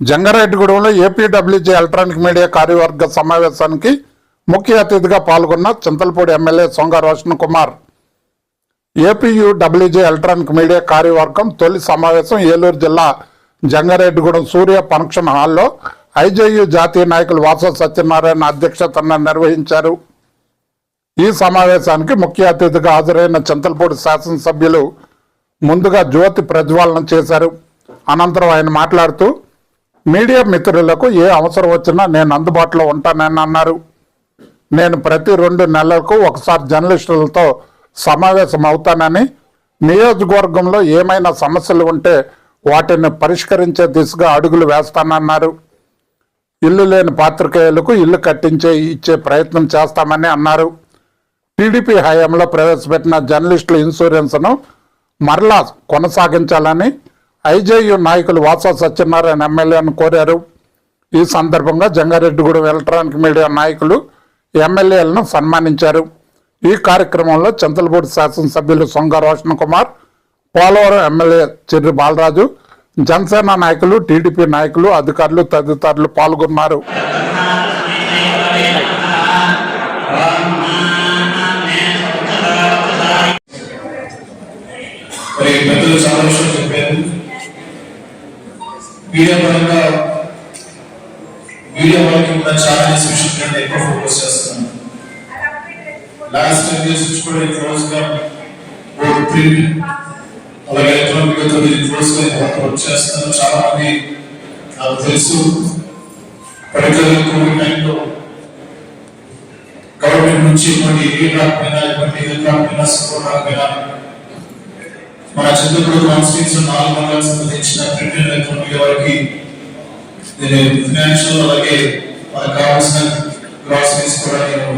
జంగారెడ్డిగూడెంలో APWG electronic media కార్యవర్గ సమావేశానికి ముఖ్య అతిథిగా పాల్గొన్న Chintalapudi MLA Songa Roshan Kumar. APUWJ electronic media కార్యవర్గం తొలి సమావేశం ఏలూరు జిల్లా జంగారెడ్డిగూడెం సూర్య ఫంక్షన్ హాల్లో ఐజేయు జాతీయ నాయకులు వాసవ సత్యనారాయణ అధ్యక్షతన నిర్వహించారు. ఈ సమావేశానికి ముఖ్య అతిథిగా హాజరైన చింతలపూడి శాసనసభ్యులు ముందుగా జ్యోతి ప్రజ్వాలన చేశారు. అనంతరం ఆయన మాట్లాడుతూ మీడియా మిత్రులకు ఏ అవసరం వచ్చినా నేను అందుబాటులో ఉంటానని అన్నారు. నేను ప్రతి రెండు నెలలకు ఒకసారి జర్నలిస్టులతో సమావేశం అవుతానని నియోజకవర్గంలో ఏమైనా సమస్యలు ఉంటే వాటిని పరిష్కరించే దిశగా అడుగులు వేస్తానన్నారు. ఇల్లు లేని పాత్రికేయులకు ఇల్లు కట్టించే ఇచ్చే ప్రయత్నం చేస్తామని అన్నారు. టీడీపీ హయాంలో ప్రవేశపెట్టిన జర్నలిస్టుల ఇన్సూరెన్స్ను మరలా కొనసాగించాలని ఐజేయు నాయకులు వాస సత్యనారాయణ ఎమ్మెల్యేను కోరారు. ఈ సందర్భంగా జంగారెడ్డిగూడెం ఎలక్ట్రానిక్ మీడియా నాయకులు ఎమ్మెల్యేలను సన్మానించారు. ఈ కార్యక్రమంలో చింతలపూడి శాసనసభ్యులు సొంగ రోషన్ కుమార్ పోలవరం ఎమ్మెల్యే చెర్రి బాలరాజు జనసేన నాయకులు టీడీపీ నాయకులు అధికారులు తదితరులు పాల్గొన్నారు. మీడియా పరంగా మీడియా వాళ్ళకి ఉన్న ఛాలెంజెస్ విషయం మీద ఎక్కువ ఫోకస్ చేస్తున్నాను లాస్ట్ టెన్ ఇయర్స్ నుంచి కూడా క్లోజ్ గా బోర్డు ప్రింట్ అలాగే ఎలక్ట్రానిక్ తో క్లోజ్ గా వర్క్ చేస్తాను చాలా మంది నాకు తెలుసు పర్టికులర్ కోవిడ్ టైంలో గవర్నమెంట్ నుంచి ఎటువంటి ఏ రాకపోయినా ఎటువంటి ఏ రాకపోయినా సపోర్ట్ రాకపోయినా మన చంద్రపూర్ కాన్స్టిట్యూన్స్ నాలుగు మండలాలకు సంబంధించిన ప్రింట్ అండ్ ఎలక్ట్రానిక్ వారికి నేను ఫినాన్షియల్ అలాగే మనకు కావాల్సిన గ్రాసరీస్ కూడా నేను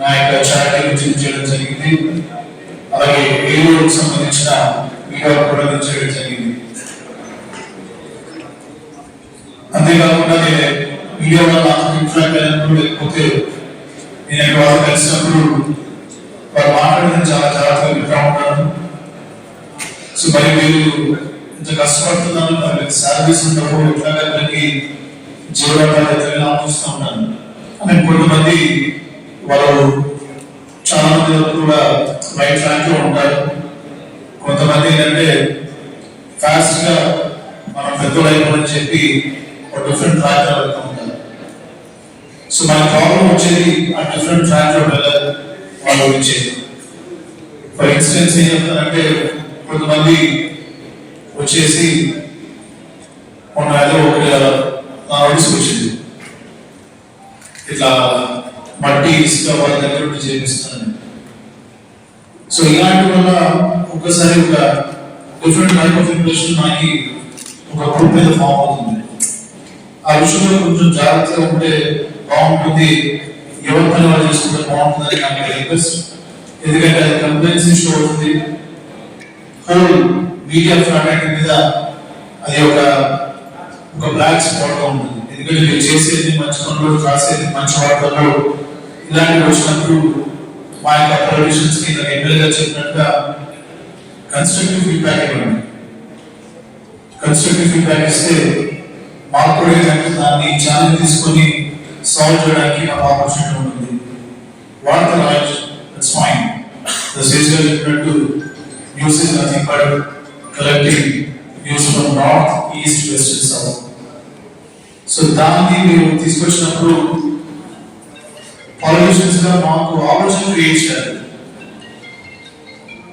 నా యొక్క చారిటీ నుంచి చేయడం జరిగింది అలాగే ఏలూరుకు సంబంధించిన మీడియా కూడా నేను చేయడం జరిగింది అంతేకాకుండా నేను మీడియా వల్ల ఇంట్రాక్ట్ అయినప్పుడు లేకపోతే నేను వాళ్ళు కలిసినప్పుడు వారు మాట్లాడడం చాలా జాగ్రత్తగా వింటా ఉంటాను సో మరి మీరు ఇంత కష్టపడుతున్నాను మరి శాలరీస్ ఉన్నప్పుడు ఎట్లాగా మనకి జీవనోపాధి ఆలోచిస్తూ ఉంటాను అని కొంతమంది వాళ్ళు చాలా మంది కూడా రైట్ ట్రాక్లో ఉంటారు. కొంతమంది ఏంటంటే ఫాస్ట్గా మనం పెద్దలు అయిపోవని చెప్పి ఒక డిఫరెంట్ ట్రాక్లో వెళ్తూ ఉంటారు. సో మన ప్రాబ్లం వచ్చేది ఆ డిఫరెంట్ ట్రాక్లో వెళ్ళాలి వాళ్ళు వచ్చేది. ఫర్ ఇన్స్టెన్స్ ఏం చెప్తారంటే కొంతమంది వచ్చేసి మొన్న ఏదో ఒక నా వయసు వచ్చింది. ఇట్లా మట్టి ఇసుక వాళ్ళ దగ్గర నుండి చేపిస్తాను సో ఇలాంటి వల్ల ఒకసారి ఒక డిఫరెంట్ టైప్ ఆఫ్ ఇంప్రెషన్ మనకి ఒక గ్రూప్ మీద ఫామ్ అవుతుంది. ఆ విషయంలో కొంచెం జాగ్రత్తగా ఉంటే బాగుంటుంది. ఎవరి పని వాళ్ళు చేసుకుంటే బాగుంటుందని నాకు రిక్వెస్ట్ ఎందుకంటే అది కంప్లైంట్స్ ఇష్యూ అవుతుంది. హోల్ మీడియా ఫ్రాగ్మెంట్ మీద అది ఒక ఒక బ్లాక్ స్పాట్గా ఉంటుంది. ఎందుకంటే మీరు చేసేది మంచి పనులు రాసేది మంచి వార్తలు. ఇలాంటివి వచ్చినప్పుడు మా యొక్క పొలిటిషన్స్కి నాకు ఎమ్మెల్యేగా చెప్పినట్టుగా కన్స్ట్రక్టివ్ ఫీడ్బ్యాక్ ఇవ్వండి. కన్స్ట్రక్టివ్ ఫీడ్బ్యాక్ ఇస్తే మాకు కూడా ఏంటంటే దాన్ని ఛాలెంజ్ తీసుకొని సాల్వ్ చేయడానికి మాకు ఆపర్చునిటీ ఉంటుంది. వార్త రాయొచ్చు ఇట్స్ ఫైన్ ద సేజ్ చెప్పినట్టు using is nothing collecting views from north, north east and south. So దాన్ని మేము తీసుకొచ్చినప్పుడు పాలిటిషియన్స్గా మాకు ఆపర్చునిటీ క్రియేట్ చేయాలి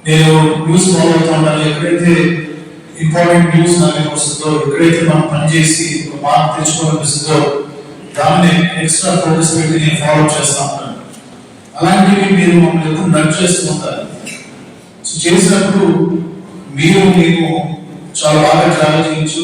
నేను న్యూస్ ఫాలో అవుతా ఉండాలి. ఎక్కడైతే ఇంపార్టెంట్ న్యూస్ నాకు వస్తుందో ఎక్కడైతే మనం పనిచేసి ఒక మార్క్ తెచ్చుకోవాలనిపిస్తుందో దాన్ని ఎక్స్ట్రా ఫోకస్ పెట్టి నేను ఫాలో చేస్తా ఉంటాను. అలాంటివి మీరు మమ్మల్ని ఎప్పుడు నట్ చేస్తూ ఉంటారు. చేసినప్పుడు మీరు మేము చాలా బాగా ట్రావెల్ చేయొచ్చు